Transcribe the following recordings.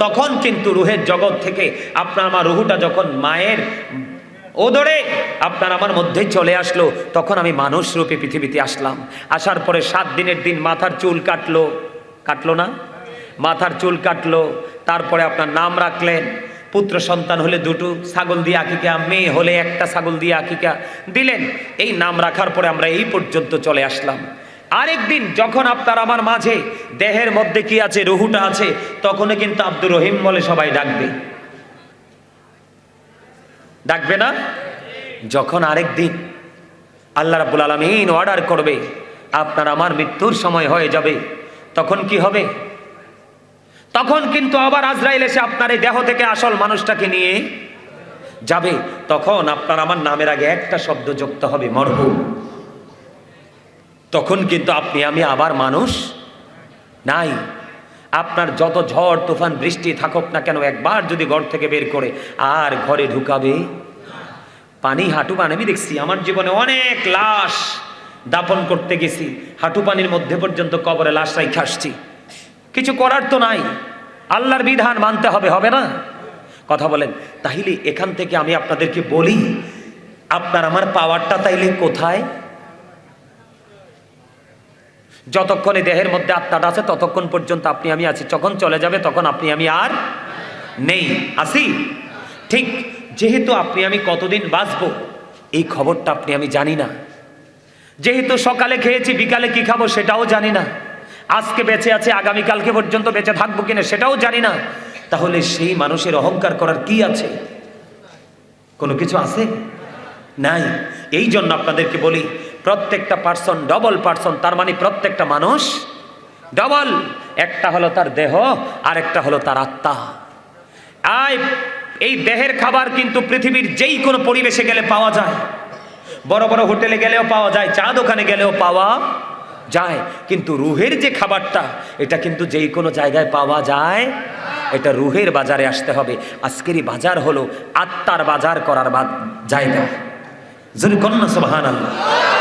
তখন কিন্তু রুহের জগৎ থেকে আপনার আমার রুহুটা যখন মায়ের ওদরে আপনার আমার মধ্যে চলে আসলো, তখন আমি মানুষ রূপে পৃথিবীতে আসলাম। আসার পরে সাত দিনের দিন মাথার চুল কাটলো। কাটলো না? মাথার চুল কাটলো। তারপরে আপনার নাম রাখলেন। পুত্র সন্তান হলে দুটো, ছাগল দিয়ে আকিকা, মেয়ে হলে একটা, ছাগল দিয়ে আকিকা। দিলেন। এই নাম রাখার পরে আমরা এই পর্যন্ত চলে আসলাম। আরেকদিন যখন আপনার আমার মাঝে দেহের মধ্যে কি আছে, রুহুটা আছে, তখনই কিন্তু আব্দুর রহিম বলে সবাই ডাকবে। ডাকবে না? যখন আরেক দিন আল্লাহ রাবুল আলমিন অর্ডার করবে, আপনার আমার মৃত্যুর সময় হয়ে যাবে, তখন কি হবে? তখন কিন্তু আবার আজরাইল এসে আপনার এই দেহ থেকে আসল মানুষটাকে নিয়ে যাবে। তখন আপনার আমার নামের আগে একটা শব্দ যুক্ত হবে, মরহুম। তখন কিন্তু আপনি, আমি আবার মানুষ? নাই। আপনার যত ঝড়, তুফান, বৃষ্টি থাকুক না কেন, একবার যদি ঘর থেকে বের করে আর ঘরে ঢুকাবে? পানি হাঁটু পানি, আমি দেখছি আমার জীবনে অনেক লাশ দাপন করতে গেছি। হাঁটু পানির মধ্যে পর্যন্ত কবরে লাশ রাইখে আসছি। কিছু করার তো নাই। আল্লাহর বিধান মানতে হবে হবে না? কথা বলেন, তাহলে এখান থেকে আমি আপনাদেরকে বলি, আপনার আমার পাওয়ারটা তাইলে কোথায়? যতক্ষণে দেহের মধ্যে আত্মাটা আছে, ততক্ষণ পর্যন্ত আপনি আমি আছি। যখন চলে যাবে, তখন আপনি আমি আর নেই। আসি? ঠিক, যেহেতু আপনি আমি কতদিন বাঁচব, এই খবরটা আপনি আমি জানি না। যেহেতু সকালে খেয়েছি, বিকালে কি খাব সেটাও জানি না। আজকে বেঁচে আছে, আগামীকালকে পর্যন্ত বেঁচে থাকব কিনা সেটাও জানি না। তাহলে সেই মানুষের অহংকার করার কি আছে? কোনো কিছু আছে? নাই। এই জন্য আপনাদেরকে বলি প্রত্যেকটা পার্সন ডবল পার্সন তার মানে প্রত্যেকটা মানুষ ডবল একটা হলো তার দেহ আর একটা হলো তার আত্মা। আয়, এই দেহের খাবার কিন্তু পৃথিবীর যেই কোনো পরিবেশে গেলে পাওয়া যায়। বড় বড় হোটেলে গেলেও পাওয়া যায় চা দোকানে গেলেও পাওয়া যায়। কিন্তু রুহের যে খাবারটা, এটা কিন্তু যেই কোনো জায়গায় পাওয়া যায়, এটা রুহের বাজারে আসতে হবে। আজকেরই বাজার হলো আত্মার বাজার করার জায়গা। যদি কন্যা সোহান আল্লাহ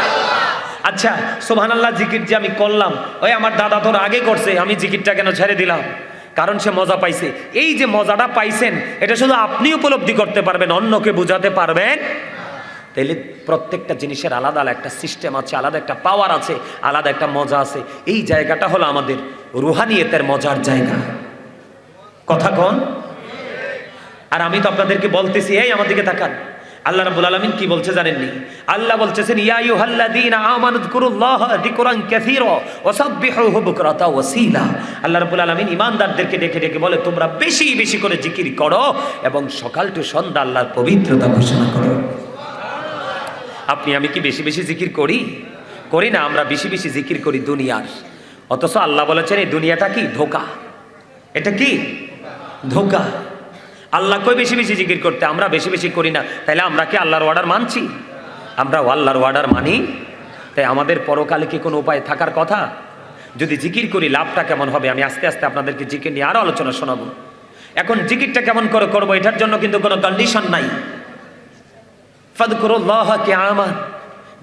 আচ্ছা সোহান আল্লাহ জিকির যে আমি করলাম, ওই আমার দাদা তোর আগে করছে, আমি জিকিরটা কেন ছেড়ে দিলাম? কারণ সে মজা পাইছে। এই যে মজাটা পাইছেন, এটা শুধু আপনি উপলব্ধি করতে পারবেন, অন্যকে বোঝাতে পারবেন? তাইলে প্রত্যেকটা জিনিসের আলাদা আলাদা একটা সিস্টেম আছে, আলাদা একটা পাওয়ার আছে, আলাদা একটা মজা আছে। এই জায়গাটা হলো আমাদের রুহানিয়তের মজার জায়গা। কথা কন? আর আমি তো আপনাদেরকে বলতেছি, এই আমাদেরকে তাকান। আল্লাহ রাব্বুল আলামিন কি বলছে জানেননি? আল্লাহ ওয়াসীলা। আল্লাহ রাব্বুল আলামিন ঈমানদারদেরকে ডেকে ডেকে বলে, তোমরা বেশি বেশি করে জিকির করো এবং সকাল টু সন্ধ্যা আল্লাহর পবিত্রতা ঘোষণা করো। আপনি, আমি কি বেশি বেশি জিকির করি? করি না, আমরা বেশি বেশি জিকির করি দুনিয়ার। অথচ আল্লাহ বলেছেন, এই দুনিয়াটা কি? ধোকা। এটা কি? ধোকা। আল্লাহ কই বেশি বেশি জিকির করতে? আমরা বেশি বেশি করি না। তাইলে আমরা কি আল্লাহর অর্ডার মানছি? আমরা আল্লাহর অর্ডার মানি। তাই আমাদের পরকালে কি কোনো উপায় থাকার কথা? যদি জিকির করি, লাভটা কেমন হবে? আমি আস্তে আস্তে আপনাদেরকে জিকির নিয়ে আরও আলোচনা শোনাবো। এখন জিকিরটা কেমন করে করব? এটার জন্য কিন্তু কোনো কন্ডিশন নাই। ফাদকুরুল্লাহ কে আমার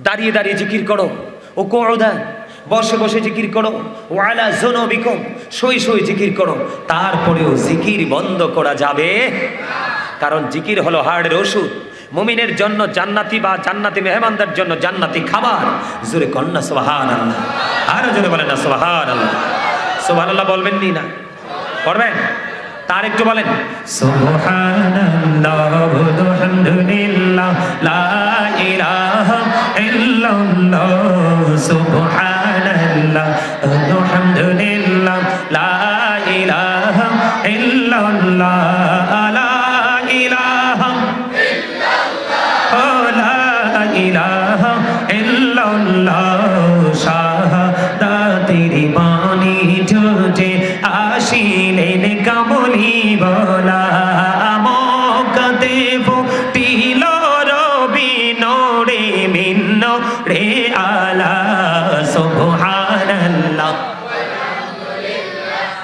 দাঁড়িয়ে দাঁড়িয়ে জিকির করো। ও কোদান বসে বসে জিকির করো। ওয়ালা জোনো বিকম সই সই জিকির করো। তারপরেও জিকির বন্ধ করা যাবে কারণ জিকির হলো হার্টের ওষুধ। মুমিনের জন্য জান্নাতি বা জান্নাতি মেহমানদের জন্য জান্নাতি খাবার। জোরে কন্যা সোহান আল্লাহ আর জোরে বলেন না সোহান আল্লাহ সোহান আল্লাহ বলবেন নি পড়বেন তার একটু বলেন। সুবহানাল্লাহ লা সুবহানাল্লাহ আলহামদুলিল্লাহ লা ইলাহা ইল্লাল্লাহ লা ইলাহা ও লা ইলাহা ইল্লাল্লাহ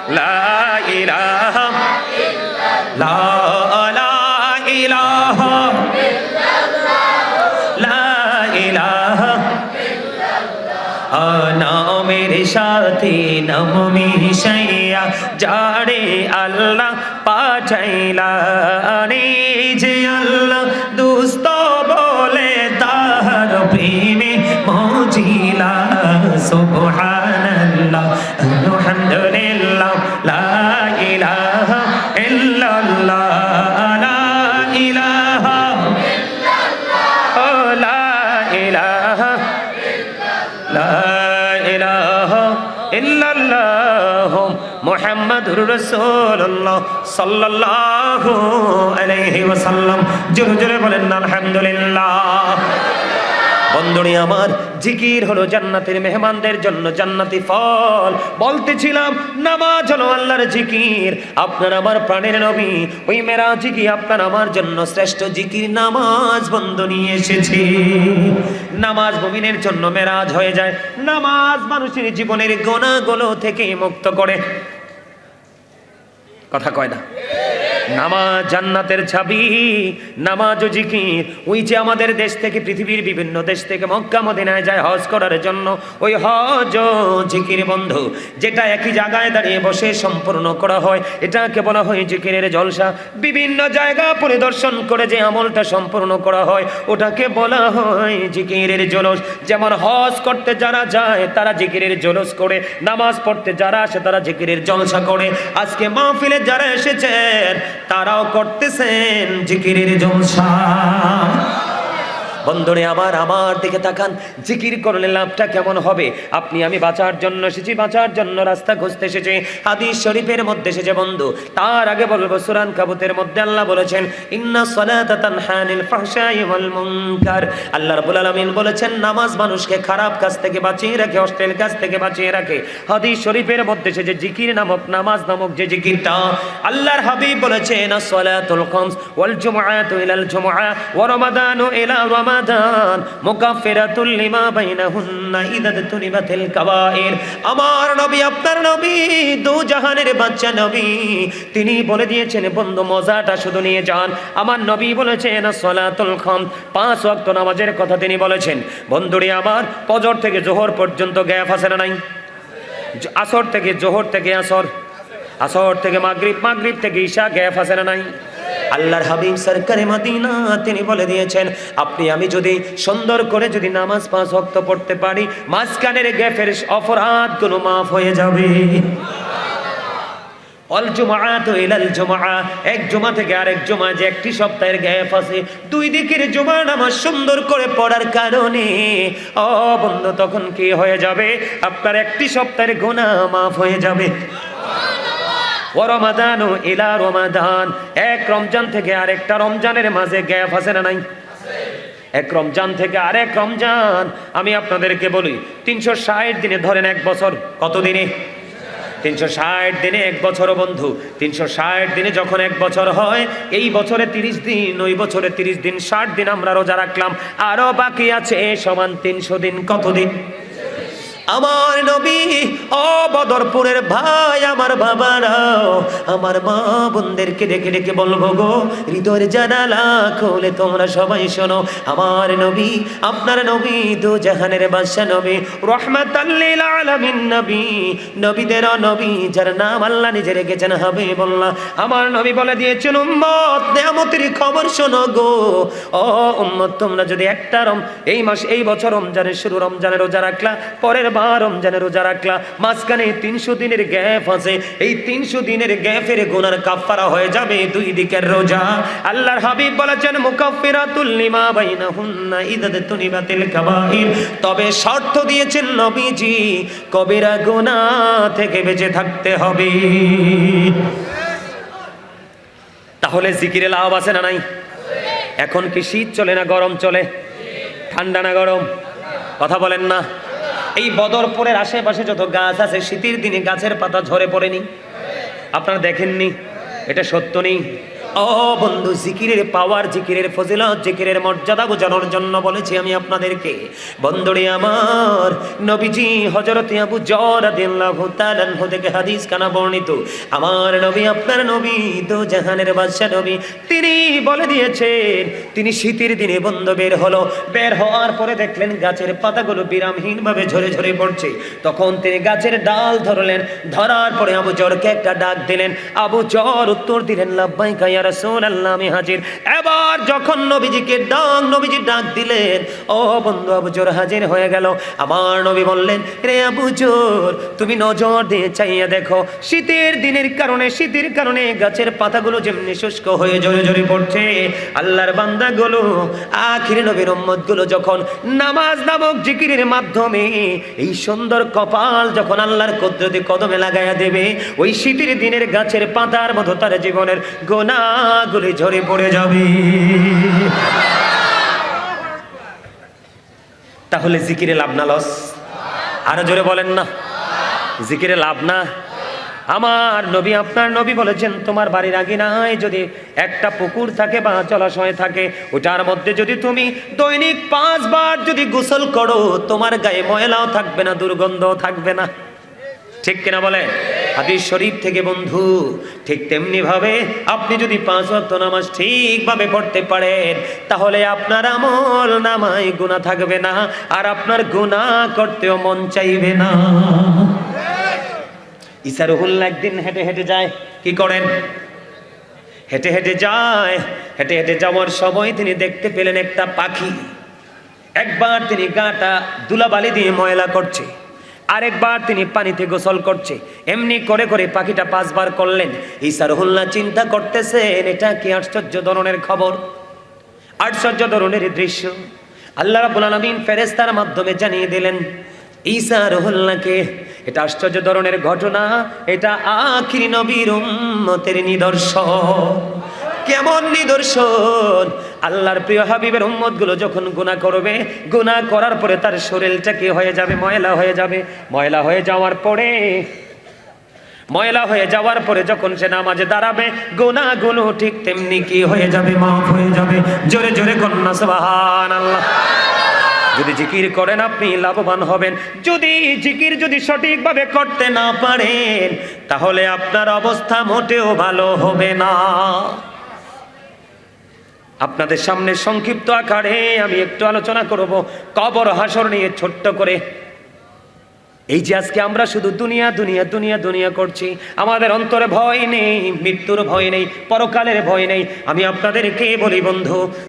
লা ইলাহা লা লা ইলাহা লা ইলাহা নামের সাথে নাম মিশাইয়া যারে আল্লাহ পাঠাইলা যে আল্লাহ দুস্ত বলে তাহার প্রেমে রাসূলুল্লাহ সাল্লাল্লাহু আলাইহি ওয়াসাল্লাম। জোরে জোরে বলেন, আলহামদুলিল্লাহ। আমার, জিকির হলো জান্নাতের মেহমানদের জন্য জান্নাতি ফল। বলতেছিলাম, নামাজ হলো আল্লাহর জিকির। আপনার আমার প্রাণের নবী, ওই মেরা জিকি আপনার আমার জন্য শ্রেষ্ঠ জিকির। নামাজ বন্ধ নিয়ে এসেছে। নামাজ মুমিনের জন্য মেরাজ হয়ে যায়। নামাজ মানুষের জীবনের গোনাগুলো থেকে মুক্ত করে। কথা কয় না। নামাজ জান্নাতের ছাবি নামাজ ও জিকির। ওই যে আমাদের দেশ থেকে, পৃথিবীর বিভিন্ন দেশ থেকে মক্কা, মদিনায় যায় হজ করার জন্য, ওই হজ জিকির বন্ধু, যেটা একই জায়গায় দাঁড়িয়ে বসে সম্পূর্ণ করা হয়, এটাকে বলা হয় জিকিরের জলসা। বিভিন্ন জায়গা পরিদর্শন করে যে আমলটা সম্পূর্ণ করা হয়, ওটাকে বলা হয় জিকিরের জলস। যেমন হজ করতে যারা যায়, তারা জিকিরের জলস করে, নামাজ পড়তে যারা আসে, তারা জিকিরের জলসা করে। আজকে মাহফিলে যারা এসেছেন তারাও করতেছেন জিকিরের জলসা। বন্ধুরে আমার আমার দিকে তাকান। জিকির করলে লাভটা কেমন হবে? আপনি, আমি বাঁচার জন্য এসেছি, বাঁচার জন্য রাস্তা খুঁজতে এসেছি। হাদিস শরীফের মধ্যে এসেছে বন্ধু, তার আগে বলব, সুরান কাবুতের মধ্যে আল্লাহ বলেছেন, ইন্না সালাতা তানহানিল ফাহশাই ওয়াল মুনকার। আল্লাহ রাব্বুল আলামিন বলেছেন, নামাজ মানুষকে খারাপ কাজ থেকে বাঁচিয়ে রাখে, অশ্লীল কাজ থেকে বাঁচিয়ে রাখে। হাদিস শরীফের মধ্যে এসেছে জিকির নামক, নামাজ নামক যে জিকিরটা। আল্লাহর হাবিব বলেছেন সালাতুল খামস ওয়াল জুমআতু ইলাল জুমআ ওয়া রমাদানু ইলা রমাদান মুকাফিরাতুল লিমা বাইনাহুন্না ইদা তুনিবাতিল কাবাইর। আমার নবী, আপনার নবী, দু জাহানের বাচ্চা নবী। তিনি বলে দিয়েছেন, বন্ধু, মজাটা শুধু নিয়ে যান। আমার নবী বলেছেন, সালাতুল খাম পাঁচ ওয়াক্ত নামাজের কথা তিনি বলেছেন। বন্ধুরে আমার, ফজর থেকে জোহর পর্যন্ত গ্যাপ আছে না নাই? আসর থেকে জোহর থেকে আসর। আসর থেকে মাগরিব মাগরিব থেকে ঈশা গ্যাপ আছে না নাই? আল্লাহর হাবিব সরকারে মদিনা, তিনি বলে দিয়েছেন, আপনি, আমি যদি সুন্দর করে যদি নামাজ পাঁচ ওয়াক্ত পড়তে পারি, মাঝখানের গ্যাপের অপরাধ কোনো মাফ হয়ে যাবে। অল এক থেকে আরেক যে একটি সপ্তাহের আছে, দুই নামাজ সুন্দর করে পড়ার কারণে, ও বন্ধু, তখন কি হয়ে যাবে? আপনার একটি সপ্তাহের গোনা মাফ হয়ে যাবে। ও ও ইলা রমাদান। এক রমজান থেকে আরেকটা রমজানের মাঝে গ্যাপ আছে না নাই? এক রমজান থেকে আরেক রমজান। আমি আপনাদেরকে বলি, তিনশো ষাট দিনে ধরেন এক বছর, কত দিনে? তিনশো ষাট দিনে এক বছর বন্ধু, তিনশো ষাট দিনে যখন এক বছর হয়, এই বছরে তিরিশ দিন, ওই বছরে তিরিশ দিন, ষাট দিন আমরা রোজা রাখলাম। আরও বাকি আছে সমান তিনশো দিন কতদিন আমার নবী, ও বদরপুরের ভাই, আমার বাবারাও আমার মা বোনদেরকে ডেকে ডেকে বলব গো, হৃদয়ের জানালা খোলে তোমরা সবাই শোনো। আমার নবী, আপনার নবী, দু জাহানের বাদশা নবী রহমাতাল্লিল আলামিন নবী। নবীদের নবী যার নাম আল্লাহ নিজে রেখেছেন হবে বললা আমার নবী বলে দিয়েছেন, উম্মত, নেয়ামতের খবর শোনো গো। ও উম্মত, তোমরা যদি একটা রম, এই মাস, এই বছর রমজানের শুরু, রমজানের রোজা রাখলা, পরের বার রমজানের রোজা রাখলা, মাঝখানে তিনশো দিনের গ্যাপ আছে। এই তিনশো দিনের গ্যাপের গুনার কাফারা হয়ে যাবে দুই দিকের রোজা। আল্লাহর হাবিব বলেছেন লিমা বাইনাহুন্না ইদাদ তবে শর্ত দিয়েছেন নবীজি, কবিরা গুনাহ থেকে বেঁচে থাকতে হবে। তাহলে জিকিরে লাভ আছে না নাই? এখন কি শীত চলে না গরম চলে? ঠান্ডা না গরম? কথা বলেন না। এই বদরপুরের আশেপাশে যত গাছ আছে, শীতের দিনে গাছের পাতা ঝরে পড়েনি। আপনারা দেখেননি, এটা সত্য নেই। ও বন্ধু, জিকিরের পাওয়ার, জিকিরের ফজিলত, জিকিরের মর্যাদা বোঝানোর জন্য বলেছি আমি আপনাদেরকে। বন্ধুরে আমার, নবীজি হজরত আবু জর রাদিয়াল্লাহু তাআলা আনহু থেকে হাদিস কানা বর্ণিত। আমার নবী, আপনার নবী, দো জাহানের বাদশা নবী, তিনি বলে দিয়েছেন, তিনি শীতের দিনে বন্ধ বের হলো। বের হওয়ার পরে দেখলেন গাছের পাতাগুলো বিরামহীন ভাবে ঝরে ঝরে পড়ছে। তখন তিনি গাছের ডাল ধরলেন, ধরার পরে আবু জরকে একটা ডাক দিলেন। আবু জর উত্তর দিলেন লাব্বাই রাসূলুল্লাহ আমি হাজির। এবার যখন নবীজিকে ডাক, নবীজি ডাক দিলেন, ও বন্ধু আবু জর হাজির হয়ে গেল। আমার নবী বললেন, রে আবু জোর, তুমি নজর দিয়ে চাইয়া দেখো, শীতের দিনের কারণে, শীতের কারণে গাছের পাতাগুলো যেমনি শুষ্ক হয়ে জোরে জোরে পড়ছে, আল্লাহর বান্দাগুলো, আখির নবীরগুলো যখন নামাজ নামক জিকিরের মাধ্যমে এই সুন্দর কপাল যখন আল্লাহর কুদরতি কদমে লাগাইয়া দেবে, ওই শীতের দিনের গাছের পাতার মতো তার জীবনের গোনাগুলি ঝরে পড়ে যাবে। তাহলে জিকিরে লাভ না, লস। আরও জোরে বলেন না। জিকিরে লাভ না। আমার নবী, আপনার নবী বলেছেন, তোমার বাড়ির আগে নাই যদি একটা পুকুর থাকে বা জলাশয় থাকে, ওটার মধ্যে যদি তুমি দৈনিক পাঁচবার যদি গোসল করো, তোমার গায়ে ময়লাও থাকবে না, দুর্গন্ধও থাকবে না। ঠিক কিনা বলে হাদিস শরীফ থেকে বন্ধু, ঠিক তেমনি ভাবে আপনি যদি পাঁচ ওয়াক্ত নামাজ ঠিকভাবে পড়তে পারেন, তাহলে আপনার আমল নামায় গুনাহ থাকবে না, আর আপনার গুনাহ করতেও মন চাইবে না। ইসারুহুল্লাহ একদিন হেঁটে হেঁটে যায়, কি করেন? হেঁটে হেঁটে যায়, হেঁটে হেঁটে যাওয়ার সময় তিনি দেখতে পেলেন একটা পাখি। একবার তিনি গাটা দুলাবালি দিয়ে ময়লা করছে। আরেকবার তিনি পানিতে গোসল করছে। এমনি করে করে পাখিটা পাঁচবার করলেন। ইসারহুল্লাহ চিন্তা করতেছেন, এটা কি আশ্চর্য ধরনের খবর? আশ্চর্য ধরনের দৃশ্য। আল্লাহ রাব্বুল আলামিন ফেরেস্তার মাধ্যমে জানিয়ে দিলেন, ঈসা রহুল্লাহকে, এটা আশ্চর্য ধরনের ঘটনা, এটা আখিরি নবীর উম্মতের নিদর্শন। কেমন নিদর্শন? আল্লাহর প্রিয় হাবিবের উম্মতগুলো যখন গুণা করবে গুণা করার পরে তার শরীরটা কি হয়ে যাবে? ময়লা হয়ে যাবে। ময়লা হয়ে যাওয়ার পরে, ময়লা হয়ে যাওয়ার পরে যখন সে নামাজে দাঁড়াবে গোনা গুলো ঠিক তেমনি কি হয়ে যাবে? মাফ হয়ে যাবে। জোরে জোরে কন্যা সুবহান আল্লাহ যদি জিকির করেন আপনি, লাভবান হবেন। যদি জিকির যদি সঠিকভাবে করতে না পারেন, তাহলে আপনার অবস্থা মোটেও ভালো হবে না। আপনাদের সামনে সংক্ষিপ্ত আকারে আমি একটু আলোচনা করব, কবর হাসর নিয়ে ছোট্ট করে। এই যে আজকে আমরা শুধু দুনিয়া দুনিয়া দুনিয়া দুনিয়া করছি, আমাদের অন্তরে ভয় নেই, মৃত্যুর ভয় নেই, পরকালের ভয় নেই। আমি আপনাদেরকে বলি, বন্ধু